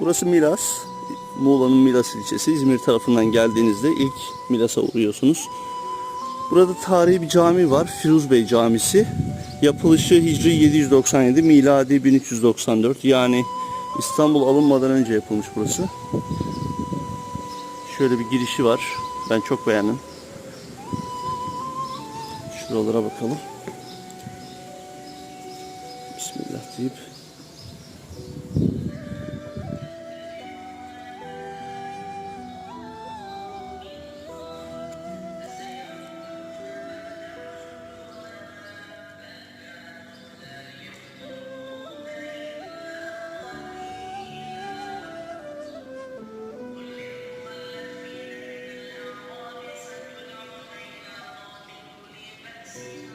Burası Milas. Muğla'nın Milas ilçesi. İzmir tarafından geldiğinizde ilk Milas'a uğruyorsunuz. Burada tarihi bir cami var. Firuz Bey Camisi. Yapılışı Hicri 797, miladi 1394. Yani İstanbul alınmadan önce yapılmış burası. Şöyle bir girişi var. Ben çok beğendim. Şuralara bakalım. Bismillah deyip Yes.